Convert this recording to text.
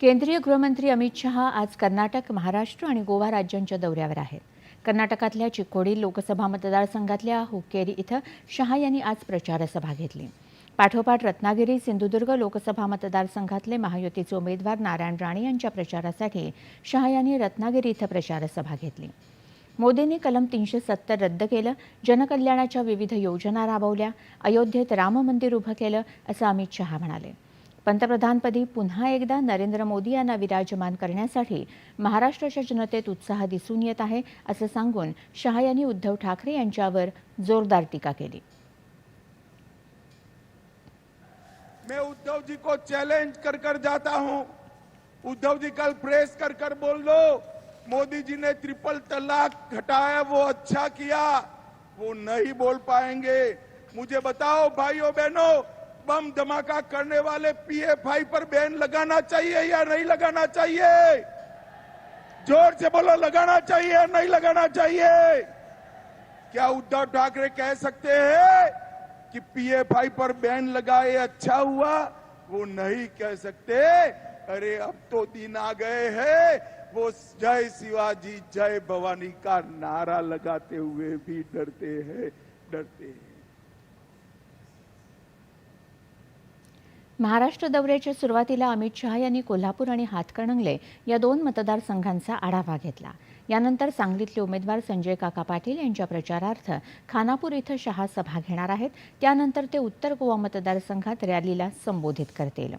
केंद्रीय गृहमंत्री अमित शहा आज कर्नाटक महाराष्ट्र आणि गोवा राज्यांच्या दौऱ्यावर आहेत. कर्नाटकातल्या चिक्कोडी लोकसभा मतदारसंघातल्या हुक्केरी इथं शहा यांनी आज प्रचारसभा घेतली. पाठोपाठ रत्नागिरी सिंधुदुर्ग लोकसभा मतदारसंघातले महायुतीचे उमेदवार नारायण राणे यांच्या प्रचारासाठी शहा यांनी रत्नागिरी इथं प्रचारसभा घेतली. मोदींनी कलम तीनशे सत्तर रद्द केलं जनकल्याणाच्या विविध योजना राबवल्या अयोध्येत राम मंदिर उभं केलं असं अमित शहा म्हणाले. पंतप्रधानपदी पुन्हा एकदा नरेंद्र मोदी यांना विराजमान करण्यासाठी महाराष्ट्राच्या जनतेत उत्साह दिसून येत आहे असं सांगून शहा यांनी उद्धव ठाकरे यांच्यावर जोरदार टीका केली. मैं उद्धव जी को चैलेंज कर कर जाता हूं। उद्धव जी कल प्रेस कर कर बोल दो मोदी जी ने ट्रिपल तलाक घटाया वो अच्छा किया वो नहीं बोल पाएंगे। मुझे बताओ भाइयों बहनों बम धमाका करने वाले पीएफआई पर बैन लगाना चाहिए या नहीं लगाना चाहिए? ज़ोर से बोलो, लगाना चाहिए या नहीं लगाना चाहिए? क्या उद्धव ठाकरे कह सकते हैं कि पीएफआई पर बैन लगाए अच्छा हुआ? वो नहीं कह सकते। अरे, अब तो दिन आ गए हैं। वो जय शिवाजी, जय भवानी का नारा लगाते हुए भी डरते हैं डरते हैं। महाराष्ट्र दौऱ्याच्या सुरुवातीला अमित शहा यांनी कोल्हापूर आणि हातकणंगले या दोन मतदारसंघांचा आढावा घेतला. यानंतर सांगलीतले उमेदवार संजय काका पाटील यांच्या प्रचारार्थ खानापूर इथं शहा सभा घेणार आहेत. त्यानंतर ते उत्तर गोवा मतदारसंघात रॅलीला संबोधित करतील.